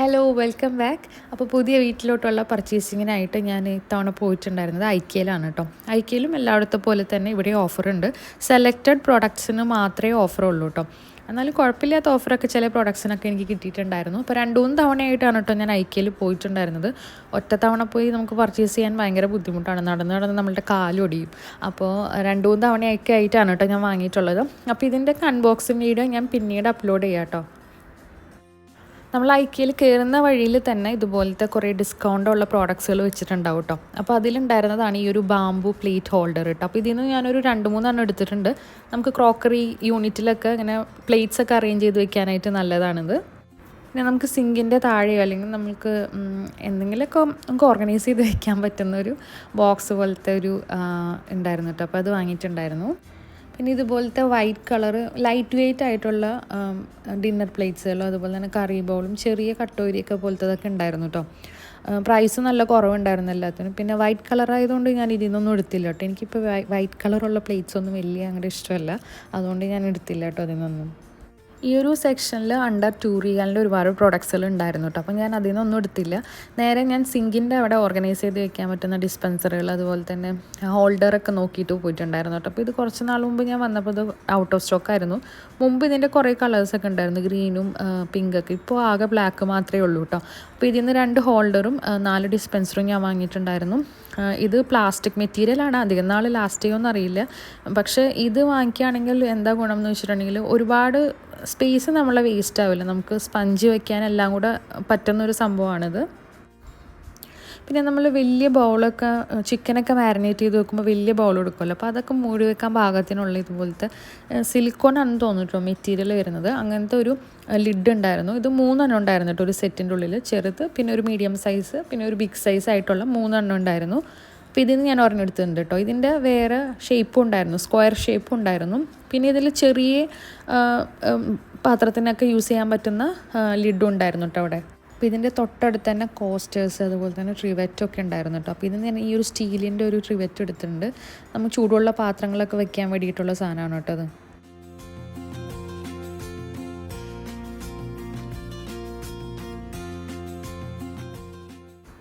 Hello welcome back അപ്പോൾ പുതിയ വീട്ടിലോട്ടുള്ള പർച്ചേസിങ്ങിനായിട്ട് ഞാൻ ഇത്തവണ പോയിട്ടുണ്ടായിരുന്നത് ഐക്യയിലാണ് കേട്ടോ. ഐക്യയിലും എല്ലായിടത്തെ പോലെ തന്നെ ഇവിടെ ഓഫറുണ്ട് സെലക്റ്റഡ് പ്രോഡക്ട്സിന് മാത്രമേ ഓഫർ ഉള്ളൂ കേട്ടോ. എന്നാലും കുഴപ്പമില്ലാത്ത ഓഫറൊക്കെ ചില പ്രോഡക്ട്സിനൊക്കെ എനിക്ക് കിട്ടിയിട്ടുണ്ടായിരുന്നു. അപ്പോൾ രണ്ട് മൂന്ന് തവണയായിട്ടാണ് കേട്ടോ ഞാൻ ഐക്യയിൽ പോയിട്ടുണ്ടായിരുന്നത്. ഒറ്റ തവണ പോയി നമുക്ക് പർച്ചേസ് ചെയ്യാൻ ഭയങ്കര ബുദ്ധിമുട്ടാണ്. നടന്ന് നടന്ന് നമ്മളുടെ കാലൊടിയും. അപ്പോൾ രണ്ട് മൂന്ന് തവണയൊക്കെ ആയിട്ടാണ് കേട്ടോ ഞാൻ വാങ്ങിയിട്ടുള്ളത്. അപ്പോൾ ഇതിന്റെ അൺബോക്സിങ് വീഡിയോ ഞാൻ പിന്നീട് അപ്ലോഡ് ചെയ്യാം കേട്ടോ. നമ്മൾ ഐക്കയിൽ കയറുന്ന വഴിയിൽ തന്നെ ഇതുപോലത്തെ കുറേ ഡിസ്കൗണ്ടുള്ള പ്രോഡക്ട്സുകൾ വെച്ചിട്ടുണ്ടാവും കേട്ടോ അപ്പോൾ അതിലുണ്ടായിരുന്നതാണ് ഈ ഒരു ബാമ്പു പ്ലേറ്റ് ഹോൾഡർ കേട്ടോ അപ്പോൾ ഇതിൽ നിന്ന് ഞാനൊരു രണ്ട് മൂന്നെണ്ണം എടുത്തിട്ടുണ്ട്. നമുക്ക് ക്രോക്കറി യൂണിറ്റിലൊക്കെ ഇങ്ങനെ പ്ലേറ്റ്സ് ഒക്കെ അറേഞ്ച് ചെയ്ത് വെക്കാനായിട്ട് നല്ലതാണിത്. പിന്നെ നമുക്ക് സിങ്കിന്റെ താഴെയോ അല്ലെങ്കിൽ നമുക്ക് എന്തെങ്കിലുമൊക്കെ നമുക്ക് ഓർഗനൈസ് ചെയ്ത് വെക്കാൻ പറ്റുന്ന ഒരു ബോക്സ് പോലത്തെ ഒരു ഉണ്ടായിരുന്നു കേട്ടോ അപ്പോൾ അത് വാങ്ങിയിട്ടുണ്ടായിരുന്നു. പിന്നെ ഇതുപോലത്തെ വൈറ്റ് കളർ ലൈറ്റ് വെയിറ്റ് ആയിട്ടുള്ള ഡിന്നർ പ്ലേറ്റ്സുകളും അതുപോലെ തന്നെ കറി ബൗളും ചെറിയ കട്ടോരിയൊക്കെ പോലത്തതൊക്കെ ഉണ്ടായിരുന്നു കേട്ടോ പ്രൈസ് നല്ല കുറവുണ്ടായിരുന്നു എല്ലാത്തിനും. പിന്നെ വൈറ്റ് കളർ ആയതുകൊണ്ട് ഞാൻ ഇതിന്നൊന്നും എടുത്തില്ല കേട്ടോ എനിക്കിപ്പോൾ വൈറ്റ് കളറുള്ള പ്ലേറ്റ്സ് ഒന്നും വലിയ അങ്ങനെ ഇഷ്ടമല്ല. അതുകൊണ്ട് ഞാൻ എടുത്തില്ല കേട്ടോ അതിൽ നിന്നൊന്നും ഈ ഒരു സെക്ഷനിൽ അണ്ടർ ടു റിയാലിന്റെ ഒരുപാട് പ്രോഡക്ട്സുകൾ ഉണ്ടായിരുന്നു കേട്ടോ അപ്പോൾ ഞാൻ അതിൽ നിന്നൊന്നും എടുത്തില്ല. നേരെ ഞാൻ സിങ്കിന്റെ അവിടെ ഓർഗനൈസ് ചെയ്ത് വെക്കാൻ പറ്റുന്ന ഡിസ്പെൻസറുകൾ അതുപോലെ തന്നെ ഹോൾഡറൊക്കെ നോക്കിയിട്ട് പോയിട്ടുണ്ടായിരുന്നു കേട്ടോ അപ്പോൾ ഇത് കുറച്ച് നാൾ മുമ്പ് ഞാൻ വന്നപ്പോൾ ഇത് ഔട്ട് ഓഫ് സ്റ്റോക്ക് ആയിരുന്നു. മുമ്പ് ഇതിന്റെ കുറേ കളേഴ്സൊക്കെ ഉണ്ടായിരുന്നു. ഗ്രീനും പിങ്കൊക്കെ ഇപ്പോൾ ആകെ ബ്ലാക്ക് മാത്രമേ ഉള്ളൂ കേട്ടോ അപ്പോൾ ഇതിൽ നിന്ന് രണ്ട് ഹോൾഡറും നാല് ഡിസ്പെൻസറും ഞാൻ വാങ്ങിയിട്ടുണ്ടായിരുന്നു. ഇത് പ്ലാസ്റ്റിക് മെറ്റീരിയലാണ് അധികം നാൾ ലാസ്റ്റ് ചെയ്യുമെന്ന് അറിയില്ല. പക്ഷേ ഇത് വാങ്ങിക്കുകയാണെങ്കിൽ എന്താ ഗുണം എന്ന് വെച്ചിട്ടുണ്ടെങ്കിൽ ഒരുപാട് സ്പേസ് നമ്മളെ വേസ്റ്റ് ആവില്ല. നമുക്ക് സ്പഞ്ച് വെക്കാൻ എല്ലാം കൂടെ പറ്റുന്നൊരു സംഭവമാണിത് പിന്നെ നമ്മൾ വലിയ ബൗളൊക്കെ ചിക്കനൊക്കെ മാരിനേറ്റ് ചെയ്ത് വെക്കുമ്പോൾ വലിയ ബൗൾ എടുക്കുമല്ലോ അപ്പോൾ അതൊക്കെ മൂടി വെക്കാൻ പാകത്തിനുള്ള ഇതുപോലത്തെ സിലിക്കോൺ ആണെന്ന് തോന്നിട്ടോ മെറ്റീരിയൽ വരുന്നത്. അങ്ങനത്തെ ഒരു ലിഡ് ഉണ്ടായിരുന്നു. ഇത് മൂന്നെണ്ണം ഉണ്ടായിരുന്നു കേട്ടോ ഒരു സെറ്റിന്റെ ഉള്ളിൽ ചെറുത് പിന്നെ ഒരു മീഡിയം സൈസ് പിന്നെ ഒരു ബിഗ് സൈസ് ആയിട്ടുള്ള മൂന്നെണ്ണം ഉണ്ടായിരുന്നു. അപ്പോൾ ഇതിൽ നിന്ന് ഞാൻ ഒരെണ്ണെടുത്തിട്ടുണ്ട് കേട്ടോ. ഇതിന്റെ വേറെ ഷേപ്പും ഉണ്ടായിരുന്നു സ്ക്വയർ ഷേപ്പും ഉണ്ടായിരുന്നു. പിന്നെ ഇതിൽ ചെറിയ പാത്രത്തിനൊക്കെ യൂസ് ചെയ്യാൻ പറ്റുന്ന ലിഡും ഉണ്ടായിരുന്നു കേട്ടോ അവിടെ. അപ്പോൾ ഇതിന്റെ തൊട്ടടുത്ത് തന്നെ കോസ്റ്റേഴ്സ് അതുപോലെ തന്നെ ട്രിവറ്റ് ഒക്കെ ഉണ്ടായിരുന്നു കേട്ടോ. അപ്പോൾ ഇതിന് ഞാൻ ഈ ഒരു സ്റ്റീലിന്റെ ഒരു ട്രിവെറ്റ് എടുത്തിട്ടുണ്ട്. നമുക്ക് ചൂടുള്ള പാത്രങ്ങളൊക്കെ വെക്കാൻ വേണ്ടിയിട്ടുള്ള സാധനമാണ് കേട്ടോ അത്.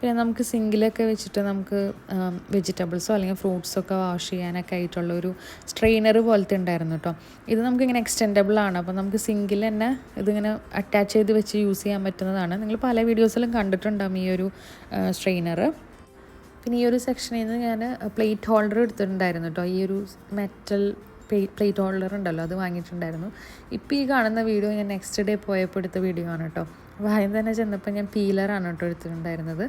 പിന്നെ നമുക്ക് സിങ്കിലൊക്കെ വെച്ചിട്ട് നമുക്ക് വെജിറ്റബിൾസോ അല്ലെങ്കിൽ ഫ്രൂട്ട്സോ ഒക്കെ വാഷ് ചെയ്യാനൊക്കെ ആയിട്ടുള്ള ഒരു സ്ട്രെയിനർ പോലത്തെ ഉണ്ടായിരുന്നു കേട്ടോ ഇത് നമുക്കിങ്ങനെ എക്സ്റ്റെൻഡബിൾ ആണ്. അപ്പോൾ നമുക്ക് സിങ്കിൽ തന്നെ ഇതിങ്ങനെ അറ്റാച്ച് ചെയ്ത് വെച്ച് യൂസ് ചെയ്യാൻ പറ്റുന്നതാണ്. നിങ്ങൾ പല വീഡിയോസിലും കണ്ടിട്ടുണ്ടാകും ഈ ഒരു സ്ട്രെയിനർ പിന്നെ ഈ ഒരു സെക്ഷനിൽ നിന്ന് ഞാൻ പ്ലേറ്റ് ഹോൾഡർ എടുത്തിട്ടുണ്ടായിരുന്നു കേട്ടോ ഈ ഒരു മെറ്റൽ പ്ലേറ്റ് ഹോൾഡർ ഉണ്ടല്ലോ അത് വാങ്ങിയിട്ടുണ്ടായിരുന്നു. ഇപ്പോൾ ഈ കാണുന്ന വീഡിയോ ഞാൻ നെക്സ്റ്റ് ഡേ പോയപ്പോൾ എടുത്ത വീഡിയോ ആണ് കേട്ടോ. വായം തന്നെ ചെന്നപ്പോൾ ഞാൻ പീലറാണ് കേട്ടോ എടുത്തിട്ടുണ്ടായിരുന്നത്.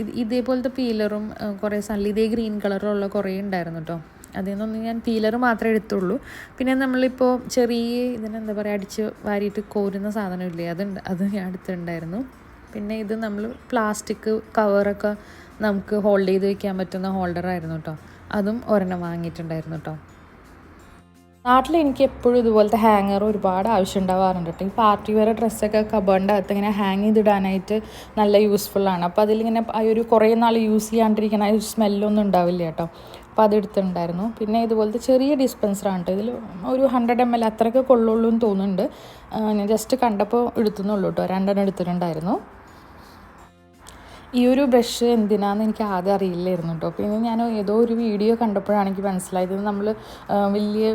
ഇത് ഇതേപോലത്തെ പീലറും കുറേ സല്ല ഇതേ ഗ്രീൻ കളറുള്ള കുറേ ഉണ്ടായിരുന്നു കേട്ടോ. അതിൽ നിന്നൊന്നും ഞാൻ പീലർ മാത്രമേ എടുത്തുള്ളൂ. പിന്നെ നമ്മളിപ്പോൾ ചെറിയ ഇതിനെന്താ പറയുക അടിച്ച് വാരിയിട്ട് കോരുന്ന സാധനമില്ലേ അതുണ്ട് അത് ഞാൻ എടുത്തിട്ടുണ്ടായിരുന്നു. പിന്നെ ഇത് നമ്മൾ പ്ലാസ്റ്റിക് കവറൊക്കെ നമുക്ക് ഹോൾഡ് ചെയ്ത് വെക്കാൻ പറ്റുന്ന ഹോൾഡറായിരുന്നു കേട്ടോ. അതും ഒരെണ്ണം വാങ്ങിയിട്ടുണ്ടായിരുന്നു കേട്ടോ. നാട്ടിൽ എനിക്ക് എപ്പോഴും ഇതുപോലത്തെ ഹാങ്ങർ ഒരുപാട് ആവശ്യം ഉണ്ടാവാറുണ്ട് കേട്ടോ. ഈ പാർട്ടി വെയർ ഡ്രസ്സൊക്കെ കബേണ്ട അകത്ത് ഇങ്ങനെ ഹാങ് ചെയ്തിടാനായിട്ട് നല്ല യൂസ്ഫുള്ളാണ് അപ്പോൾ അതിലിങ്ങനെ ആ ഒരു കുറേ നാൾ യൂസ് ചെയ്യാണ്ടിരിക്കണ ആ ഒരു സ്മെല്ലൊന്നും ഉണ്ടാവില്ല കേട്ടോ. അപ്പോൾ അത് എടുത്തിട്ടുണ്ടായിരുന്നു. പിന്നെ ഇതുപോലത്തെ ചെറിയ ഡിസ്പെൻസറാണ് കേട്ടോ. ഇതിൽ ഒരു ഹൺഡ്രഡ് എം എൽ അത്രയൊക്കെ കൊള്ളുള്ളൂ എന്ന് തോന്നുന്നുണ്ട്. ഞാൻ ജസ്റ്റ് കണ്ടപ്പോൾ എടുത്തുന്നുള്ളൂ കേട്ടോ. രണ്ടെണ്ണം എടുത്തിട്ടുണ്ടായിരുന്നു. ഈ ഒരു ബ്രഷ് എന്തിനാന്ന് എനിക്ക് ആദ്യം അറിയില്ലായിരുന്നു കേട്ടോ പിന്നെ ഞാൻ ഏതോ ഒരു വീഡിയോ കണ്ടപ്പോഴാണ് എനിക്ക് മനസ്സിലായത് നമ്മൾ വലിയ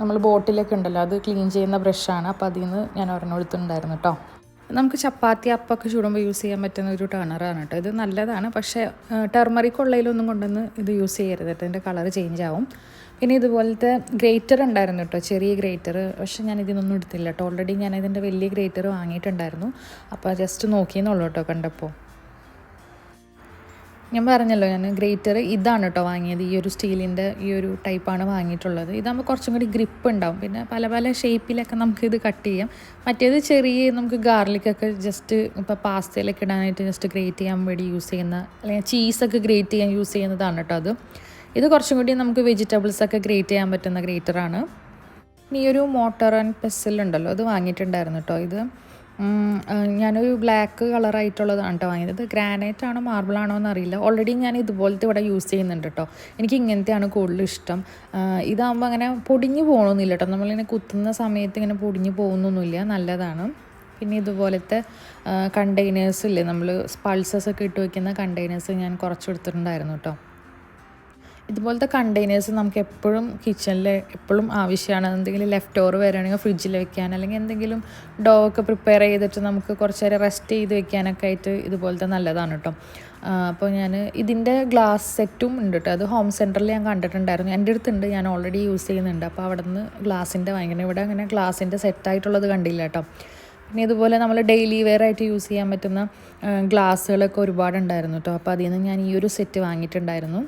നമ്മൾ ബോട്ടിലൊക്കെ ഉണ്ടല്ലോ അത് ക്ലീൻ ചെയ്യുന്ന ബ്രഷാണ്. അപ്പോൾ അതിൽ നിന്ന് ഞാൻ ഒരെണ്ണം എടുത്തിട്ടുണ്ടായിരുന്നു കേട്ടോ നമുക്ക് ചപ്പാത്തി അപ്പൊക്കെ ചൂടുമ്പോൾ യൂസ് ചെയ്യാൻ പറ്റുന്ന ഒരു ടേണറാണ് കേട്ടോ ഇത് നല്ലതാണ്. പക്ഷേ ടെർമറിക് ഉള്ളതിലൊന്നും കൊണ്ടുവന്ന് ഇത് യൂസ് ചെയ്യരുത് കേട്ടോ ഇതിന്റെ കളർ ചേഞ്ച് ആവും പിന്നെ ഇതുപോലത്തെ ഗ്രേറ്റർ ഉണ്ടായിരുന്നു കേട്ടോ ചെറിയ ഗ്രേറ്റർ. പക്ഷേ ഞാൻ ഇതിനൊന്നും എടുത്തില്ല കേട്ടോ ഓൾറെഡി ഞാൻ ഇതിന്റെ വലിയ ഗ്രേറ്റർ വാങ്ങിയിട്ടുണ്ടായിരുന്നു. അപ്പോൾ ജസ്റ്റ് നോക്കിയെന്നുള്ളൂ കേട്ടോ കണ്ടപ്പോൾ ഞാൻ പറഞ്ഞല്ലോ ഞാൻ ഗ്രേറ്റർ ഇതാണ് കേട്ടോ വാങ്ങിയത്. ഈ ഒരു സ്റ്റീലിന്റെ ഈ ഒരു ടൈപ്പാണ് വാങ്ങിയിട്ടുള്ളത്. ഇതാകുമ്പോൾ കുറച്ചും കൂടി ഗ്രിപ്പ് ഉണ്ടാവും. പിന്നെ പല പല ഷേപ്പിലൊക്കെ നമുക്ക് ഇത് കട്ട് ചെയ്യാം. മറ്റേത് ചെറിയ നമുക്ക് ഗാർലിക്കൊക്കെ ജസ്റ്റ് ഇപ്പോൾ പാസ്തയിലൊക്കെ ഇടാനായിട്ട് ജസ്റ്റ് ഗ്രേറ്റ് ചെയ്യാൻ വേണ്ടി യൂസ് ചെയ്യുന്ന അല്ലെങ്കിൽ ചീസൊക്കെ ഗ്രേറ്റ് ചെയ്യാൻ യൂസ് ചെയ്യുന്നതാണ് കേട്ടോ അത്. ഇത് കുറച്ചും കൂടി നമുക്ക് വെജിറ്റബിൾസൊക്കെ ഗ്രേറ്റ് ചെയ്യാൻ പറ്റുന്ന ഗ്രേറ്ററാണ്. ഈ ഒരു മോട്ടർ ആൻഡ് പെസിലുണ്ടല്ലോ അത് വാങ്ങിയിട്ടുണ്ടായിരുന്നു കേട്ടോ ഇത്. ഞാനൊരു ബ്ലാക്ക് കളറായിട്ടുള്ളതാണ് കേട്ടോ വാങ്ങിയത്. ഗ്രാനൈറ്റ് ആണോ മാർബിൾ ആണോ എന്നറിയില്ല. ഓൾറെഡി ഞാൻ ഇതുപോലത്തെ ഇവിടെ യൂസ് ചെയ്യുന്നുണ്ട് കേട്ടോ എനിക്ക് ഇങ്ങനത്തെയാണ് കൂടുതൽ ഇഷ്ടം. ഇതാകുമ്പോൾ അങ്ങനെ പൊടിഞ്ഞു പോകണമെന്നില്ല കേട്ടോ നമ്മളിങ്ങനെ കുത്തുന്ന സമയത്ത് ഇങ്ങനെ പൊടിഞ്ഞു പോകുന്നൊന്നുമില്ല. നല്ലതാണ്. പിന്നെ ഇതുപോലത്തെ കണ്ടെയ്നേഴ്സ് ഇല്ലേ? നമ്മൾ പൾസസ് ഒക്കെ ഇട്ട് വയ്ക്കുന്ന കണ്ടെയ്നേഴ്സ് ഞാൻ കുറച്ച് എടുത്തിട്ടുണ്ടായിരുന്നു കേട്ടോ ഇതുപോലത്തെ കണ്ടെയ്നേഴ്സ് നമുക്ക് എപ്പോഴും കിച്ചണിൽ എപ്പോഴും ആവശ്യമാണ്. എന്തെങ്കിലും ലെഫ്റ്റ് ഓവർ വരികയാണെങ്കിൽ ഫ്രിഡ്ജിൽ വെക്കാൻ അല്ലെങ്കിൽ എന്തെങ്കിലും ഡോ ഒക്കെ പ്രിപ്പയർ ചെയ്തിട്ട് നമുക്ക് കുറച്ച് നേരം റെസ്റ്റ് ചെയ്ത് വെക്കാനൊക്കെ ആയിട്ട് ഇതുപോലത്തെ നല്ലതാണ് കേട്ടോ അപ്പോൾ ഞാൻ ഇതിന്റെ ഗ്ലാസ് സെറ്റും ഉണ്ട് കേട്ടോ അത് ഹോം സെന്ററിൽ ഞാൻ കണ്ടിട്ടുണ്ടായിരുന്നു. എന്റെ അടുത്തുണ്ട്. ഞാൻ ഓൾറെഡി യൂസ് ചെയ്യുന്നുണ്ട്. അപ്പോൾ അവിടെ നിന്ന് ഗ്ലാസിന്റെ വാങ്ങിക്കണം ഇവിടെ അങ്ങനെ ഗ്ലാസിന്റെ സെറ്റായിട്ടുള്ളത് കണ്ടില്ല കേട്ടോ പിന്നെ ഇതുപോലെ നമ്മൾ ഡെയിലി വെയർ ആയിട്ട് യൂസ് ചെയ്യാൻ പറ്റുന്ന ഗ്ലാസ്സുകളൊക്കെ ഒരുപാടുണ്ടായിരുന്നു കേട്ടോ അപ്പോൾ അതിൽ നിന്ന് ഞാൻ ഈ ഒരു സെറ്റ് വാങ്ങിയിട്ടുണ്ടായിരുന്നു.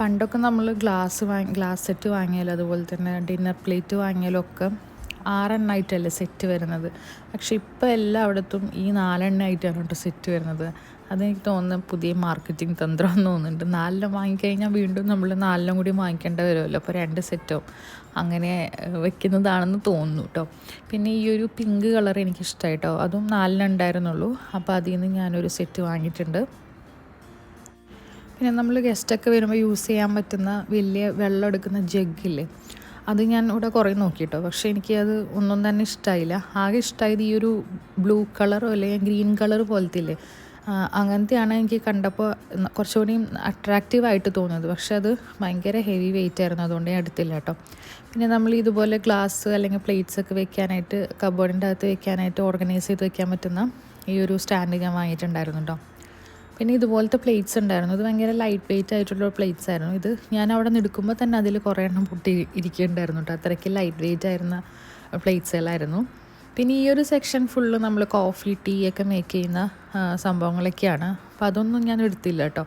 പണ്ടൊക്കെ നമ്മൾ ഗ്ലാസ് വാങ്ങി ഗ്ലാസ് സെറ്റ് വാങ്ങിയാലും അതുപോലെ തന്നെ ഡിന്നർ പ്ലേറ്റ് വാങ്ങിയാലും ഒക്കെ ആറെണ്ണമായിട്ടല്ലേ സെറ്റ് വരുന്നത്. പക്ഷെ ഇപ്പോൾ എല്ലായിടത്തും ഈ നാലെണ്ണമായിട്ടാണ് കേട്ടോ സെറ്റ് വരുന്നത്. അതെനിക്ക് തോന്നുന്നത് പുതിയ മാർക്കറ്റിംഗ് തന്ത്രം എന്ന് തോന്നുന്നുണ്ട്. നാലെണ്ണം വാങ്ങിക്കഴിഞ്ഞാൽ വീണ്ടും നമ്മൾ നാലെണ്ണം കൂടി വാങ്ങിക്കേണ്ടി വരുമല്ലോ. അപ്പോൾ രണ്ട് സെറ്റോ അങ്ങനെ വെക്കുന്നതാണെന്ന് തോന്നുന്നു കേട്ടോ. പിന്നെ ഈ ഒരു പിങ്ക് കളർ എനിക്ക് അതും നാലെണ്ണം ഉണ്ടായിരുന്നുള്ളൂ. അപ്പോൾ അതിൽ നിന്ന് ഞാനൊരു സെറ്റ് വാങ്ങിയിട്ടുണ്ട്. പിന്നെ നമ്മൾ ഗസ്റ്റൊക്കെ വരുമ്പോൾ യൂസ് ചെയ്യാൻ പറ്റുന്ന വലിയ വെള്ളം എടുക്കുന്ന ജഗ്ഗില്ലേ അത് ഞാൻ ഇവിടെ കുറേ നോക്കിയിട്ടോ. പക്ഷേ എനിക്ക് അത് ഒന്നും തന്നെ ഇഷ്ടമായില്ല ആകെ ഇഷ്ടമായത് ഈ ഒരു ബ്ലൂ കളറോ അല്ലെങ്കിൽ ഗ്രീൻ കളർ പോലത്തെ ഇല്ലേ അങ്ങനത്തെയാണ് എനിക്ക് കണ്ടപ്പോൾ കുറച്ചുകൂടി അട്രാക്റ്റീവ് ആയിട്ട് തോന്നിയത്. പക്ഷെ അത് ഭയങ്കര ഹെവി വെയിറ്റ് ആയിരുന്നു അതുകൊണ്ട് ഞാൻ എടുത്തില്ല കേട്ടോ. പിന്നെ നമ്മൾ ഇതുപോലെ ഗ്ലാസ് അല്ലെങ്കിൽ പ്ലേറ്റ്സ് ഒക്കെ വെക്കാനായിട്ട് കബോർഡിന്റെ അകത്ത് വെക്കാനായിട്ട് ഓർഗനൈസ് ചെയ്ത് വെക്കാൻ പറ്റുന്ന ഈ ഒരു സ്റ്റാൻഡ് ഞാൻ വാങ്ങിയിട്ടുണ്ടായിരുന്നു കേട്ടോ. പിന്നെ ഇതുപോലത്തെ പ്ലേറ്റ്സ് ഉണ്ടായിരുന്നു. ഇത് ഭയങ്കര ലൈറ്റ് വെയിറ്റ് ആയിട്ടുള്ള പ്ലേറ്റ്സ് ആയിരുന്നു. ഇത് ഞാൻ അവിടെ നിന്ന് എടുക്കുമ്പോൾ തന്നെ അതിൽ കുറേ എണ്ണം പൊട്ടി ഇരിക്കുന്നുണ്ടായിരുന്നു കേട്ടോ അത്രയ്ക്ക് ലൈറ്റ് വെയിറ്റ് ആയിരുന്ന പ്ലേറ്റ്സുകളായിരുന്നു പിന്നെ ഈ ഒരു സെക്ഷൻ ഫുള്ള് നമ്മൾ കോഫി ടീ ഒക്കെ മേക്ക് ചെയ്യുന്ന സംഭവങ്ങളൊക്കെയാണ്. അപ്പോൾ അതൊന്നും ഞാൻ എടുത്തില്ല കേട്ടോ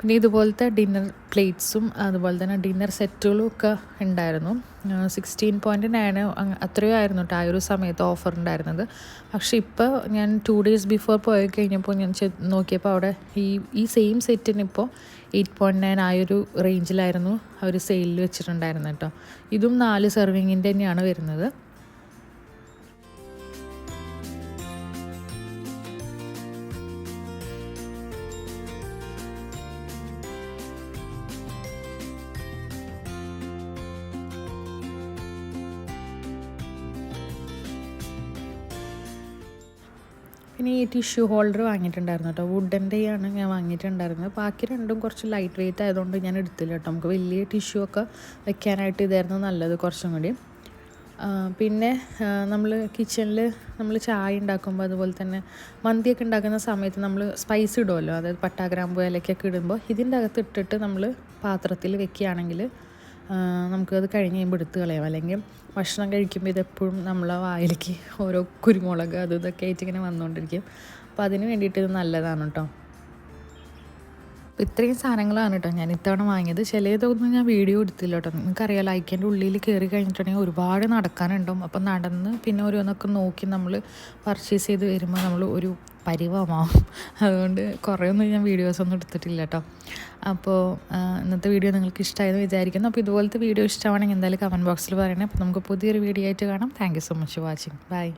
പിന്നെ ഇതുപോലത്തെ ഡിന്നർ പ്ലേറ്റ്സും അതുപോലെ തന്നെ ഡിന്നർ സെറ്റുകളും ഒക്കെ ഉണ്ടായിരുന്നു. സിക്സ്റ്റീൻ പോയിന്റ് നയൻ അത്രയും ആയിരുന്നു കേട്ടോ ആ ഒരു സമയത്ത് ഓഫർ ഉണ്ടായിരുന്നത്. പക്ഷേ ഇപ്പോൾ ഞാൻ ടു ഡേയ്സ് ബിഫോർ പോയി കഴിഞ്ഞപ്പോൾ ഞാൻ നോക്കിയപ്പോൾ അവിടെ ഈ ഈ സെയിം സെറ്റിന് ഇപ്പോൾ എയ്റ്റ് പോയിന്റ് നയൻ ആ ഒരു റേഞ്ചിലായിരുന്നു അവർ സെയിലിൽ വെച്ചിട്ടുണ്ടായിരുന്നത് കേട്ടോ ഇതും നാല് സെർവിങ്ങിന്റെ തന്നെയാണ് വരുന്നത്. പിന്നെ ഈ ടിഷ്യൂ ഹോൾഡർ വാങ്ങിയിട്ടുണ്ടായിരുന്നു കേട്ടോ വുഡന്റെയാണ് ഞാൻ വാങ്ങിയിട്ടുണ്ടായിരുന്നത്. ബാക്കി രണ്ടും കുറച്ച് ലൈറ്റ് വെയിറ്റ് ആയതുകൊണ്ട് ഞാൻ എടുത്തില്ല കേട്ടോ നമുക്ക് വലിയ ടിഷ്യൂ ഒക്കെ വെക്കാനായിട്ട് ഇതായിരുന്നു നല്ലത് കുറച്ചും കൂടി. പിന്നെ നമ്മൾ കിച്ചണിൽ നമ്മൾ ചായ ഉണ്ടാക്കുമ്പോൾ അതുപോലെ തന്നെ മന്തിയൊക്കെ ഉണ്ടാക്കുന്ന സമയത്ത് നമ്മൾ സ്പൈസ് ഇടുമല്ലോ അതായത് പട്ടാഗ്രാമ്പ് ഇലക്കൊക്കെ ഇടുമ്പോൾ ഇതിന്റെ അകത്ത് ഇട്ടിട്ട് നമ്മൾ പാത്രത്തിൽ വെക്കുകയാണെങ്കിൽ നമുക്കത് കഴിഞ്ഞ് കഴിയുമ്പോൾ എടുത്ത് കളയാം. അല്ലെങ്കിൽ ഭക്ഷണം കഴിക്കുമ്പോൾ ഇതെപ്പോഴും നമ്മളെ വായിലേക്ക് ഓരോ കുരുമുളക് അത് ഇതൊക്കെ ആയിട്ട് ഇങ്ങനെ വന്നുകൊണ്ടിരിക്കും അപ്പോൾ അതിന് വേണ്ടിയിട്ട് ഇത് നല്ലതാണ് കേട്ടോ ഇത്രയും സാധനങ്ങളാണ് കേട്ടോ ഞാൻ ഇത്തവണ വാങ്ങിയത്. ചിലതൊന്നും ഞാൻ വീഡിയോ എടുത്തില്ല കേട്ടോ നിങ്ങൾക്കറിയാലോ ഐക്യന്റെ ഉള്ളിൽ കയറി കഴിഞ്ഞിട്ടുണ്ടെങ്കിൽ ഒരുപാട് നടക്കാനുണ്ടാവും. അപ്പോൾ നടന്ന് പിന്നെ ഓരോന്നൊക്കെ നോക്കി നമ്മൾ പർച്ചേസ് ചെയ്ത് വരുമ്പോൾ നമ്മൾ ഒരു പരിവമാവും. അതുകൊണ്ട് കുറേയൊന്നും ഞാൻ വീഡിയോസ് ഒന്നും എടുത്തിട്ടില്ല കേട്ടോ അപ്പോൾ ഇന്നത്തെ വീഡിയോ നിങ്ങൾക്ക് ഇഷ്ടമായെന്ന് വിചാരിക്കുന്നു. അപ്പോൾ ഇതുപോലത്തെ വീഡിയോ ഇഷ്ടമാണെങ്കിൽ എന്തായാലും കമന്റ് ബോക്സിൽ പറയണേ. അപ്പോൾ നമുക്ക് പുതിയൊരു വീഡിയോ ആയിട്ട് കാണാം. Thank you so much watching bye